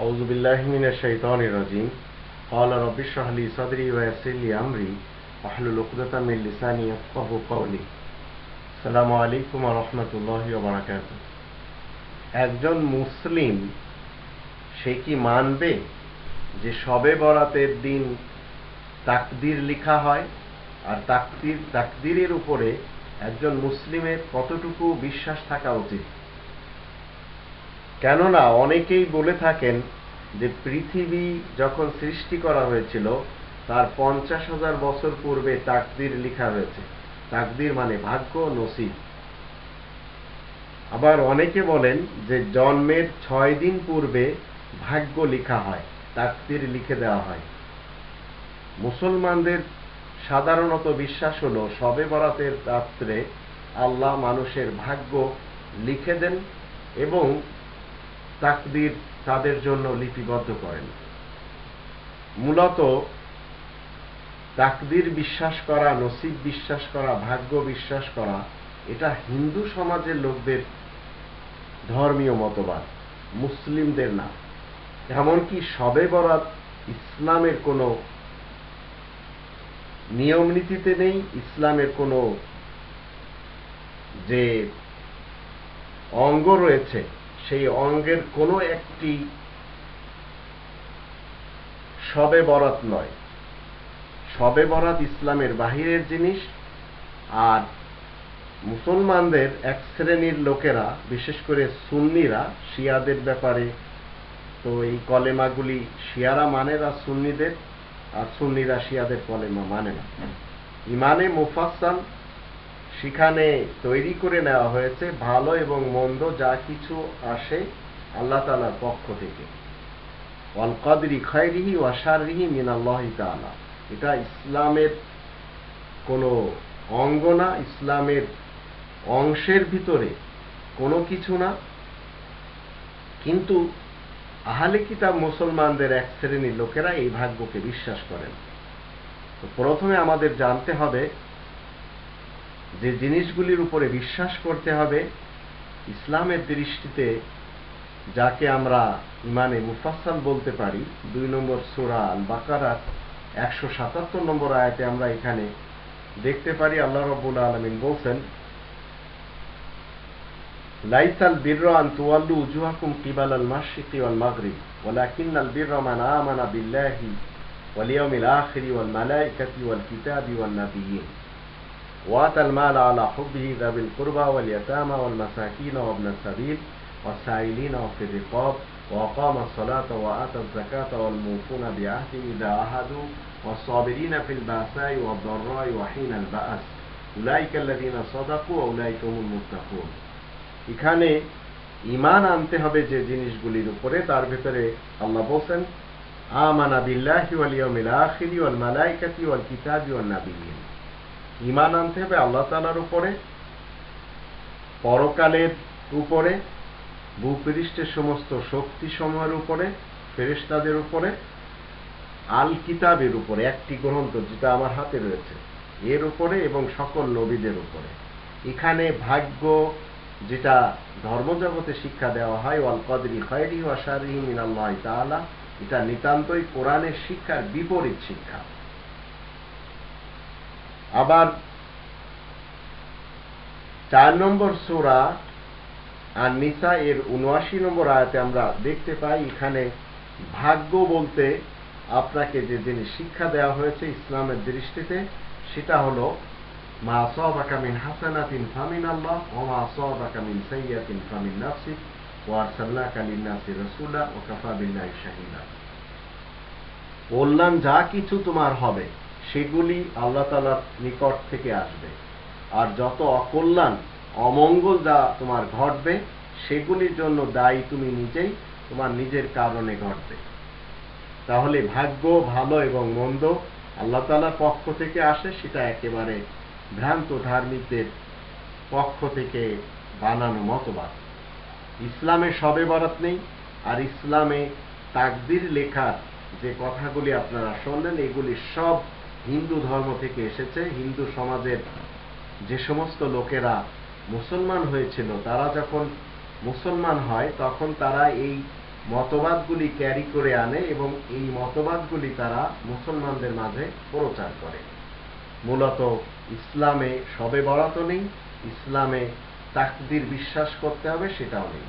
أعوذ بالله من الشيطان الرجيم قال رب اشرح لي صدري ويسر لي أمري واحلل عقدة من لساني يفقهوا قولي السلام عليكم ورحمة الله وبركاته একজন মুসলিম সে কি মানবে যে সবে বরাতের দিন তাকদির লেখা হয় আর তাকদির তাকদিরের উপরে একজন মুসলিমের কতটুকু বিশ্বাস থাকা উচিত কেননা অনেকেই বলে থাকেন যে পৃথিবী যখন সৃষ্টি করা হয়েছিল, তার পঞ্চাশ হাজার বছর পূর্বে তাকদির লেখা হয়েছে। তাকদির মানে ভাগ্য, নসিব। আবার অনেকে বলেন যে জন্মের ছয় দিন পূর্বে ভাগ্য লেখা হয়, তাকদির লিখে দেওয়া হয়। মুসলমানদের সাধারণত বিশ্বাস হলো, সবে বরাতের রাত্রে আল্লাহ মানুষের ভাগ্য লিখে দেন এবং তাকদির তাদের জন্য লিপিবদ্ধ করেন। মূলত তাকদির বিশ্বাস করা, নসিব বিশ্বাস করা, ভাগ্য বিশ্বাস করা, এটা হিন্দু সমাজের লোকদের ধর্মীয় মতবাদ, মুসলিমদের না। এমনকি সবে বরাত ইসলামের কোনো নিয়ম নীতিতে নেই, ইসলামের কোনো যে অঙ্গ রয়েছে সেই অঙ্গের কোনো একটি সবে বরাত নয়। সবে বরাত ইসলামের বাহিরের জিনিস, আর মুসলমানদের এক শ্রেণির লোকেরা, বিশেষ করে সুন্নিরা, শিয়াদের ব্যাপারে তো এই কলেমাগুলি শিয়ারা মানে না সুন্নিদের, আর সুন্নিরা শিয়াদের কলেমা মানে না। ইমানে মুফাসাল সেখানে তৈরি করে নেওয়া হয়েছে ভালো এবং মন্দ যা কিছু আসে আল্লাহ তালার পক্ষ থেকে। অল কদরি খয়রিহি ওয়াশারিহি তালা এটা ইসলামের কোনো অঙ্গ না, ইসলামের অংশের ভিতরে কোনো কিছু না। কিন্তু আহলে কিতাব মুসলমানদের এক শ্রেণির লোকেরা এই ভাগ্যকে বিশ্বাস করেন। তো প্রথমে আমাদের জানতে হবে যে জিনিসগুলির উপরে বিশ্বাস করতে হবে, ইসলামের দৃষ্টিতে যাকে আমরা ইমানে মুফাসাল বলতে পারি, দুই নম্বর সুরা আল বাকারার একশো সাতাত্তর নম্বর আয়াতে আমরা এখানে দেখতে পারি, আল্লাহ রবুল আলমিন বলছেন, লাইসাল বির তুয়াল্লু উজুহাকুম কিবাল আল মাশিকি ওয়াল মাগরিব ওয়ালাকিন আল বির মান আমানা বিল্লাহি ওয়াল ইয়াউমিল আখিরি ওয়াল وآتى المال على حبه ذوي القربى واليتامى والمساكين وابن السبيل والسائلين وفي الرقاب وأقام الصلاة وآتى الزكاة والموفون بعهدهم إذا عهدوا والصابرين في البأساء والضراء وحين البأس أولئك الذين صدقوا وأولئك هم المتقون এখানে ইমান আনতে হবে যে জিনিসগুলির উপরে তার ভিতরে আল্লাহ বলছেন আমানা বিল্লাহি ওয়াল ইয়াউমিল আখিরি ওয়াল মালাইকাতি ওয়াল কিতাবি ওয়ান নাবিয়্যিন ইমান আনতে হবে আল্লাহ তাআলার উপরে, পরকালের উপরে, ভূপৃষ্ঠের সমস্ত শক্তি সমূহের উপরে, ফেরেশতাদের উপরে আল কিতাবের উপরে, একটি গ্রন্থ যেটা আমার হাতে রয়েছে, এর উপরে এবং সকল নবীদের উপরে। এখানে ভাগ্য যেটা ধর্মজগতে শিক্ষা দেওয়া হয় ওয়াল কদরি খয়রি ওয়াশারি মিনাল্লাহ তাআলা, এটা নিতান্তই কোরআনের শিক্ষার বিপরীত শিক্ষা। আবার চার নম্বর সূরা আর নিসা এর উনআশি নম্বর আয়াতে আমরা দেখতে পাই, এখানে ভাগ্য বলতে আপনাকে যে জিনিস শিক্ষা দেওয়া হয়েছে ইসলামের দৃষ্টিতে, সেটা হলো, মা আসাবাকা মিন হাসানাতিন ফামিন আল্লাহ, ওয়া মা আসাবাকা মিন সাইয়্যাতিন ফামিন নাফসিক ওয়া আরসালনাকা লিন-নাসি রাসূলা, ওয়া কাফা বিল্লাহি শাহিদা। কল্যাণ যা কিছু তোমার হবে সেগুলি আল্লাহ তাআলার নিকট থেকে আসবে। আর যত অকল্যাণ, অমঙ্গল যা তোমার ঘটবে, সেগুলির জন্য দায়ী তুমি নিজেই, তোমার নিজের কারণে ঘটবে। তাহলে ভাগ্য ভালো এবং মন্দ আল্লাহ তালার পক্ষ থেকে আসে, সেটা একেবারে ভ্রান্ত ধার্মিকদের পক্ষ থেকে বানানো মতবাদ। ইসলামে সবে বরাত নেই, আর ইসলামে তাকদির লেখার যে কথাগুলি আপনারা শুনলেন, এগুলি সব হিন্দু ধর্ম থেকে এসেছে। হিন্দু সমাজের যে সমস্ত লোকেরা মুসলমান হয়েছিল, তারা যখন মুসলমান হয়, তখন তারা এই মতবাদগুলি ক্যারি করে আনে এবং এই মতবাদগুলি তারা মুসলমানদের মাঝে প্রচার করে। মূলত ইসলামে সবে বরাতও নেই, ইসলামে তাকদির বিশ্বাস করতে হবে, সেটাও নেই।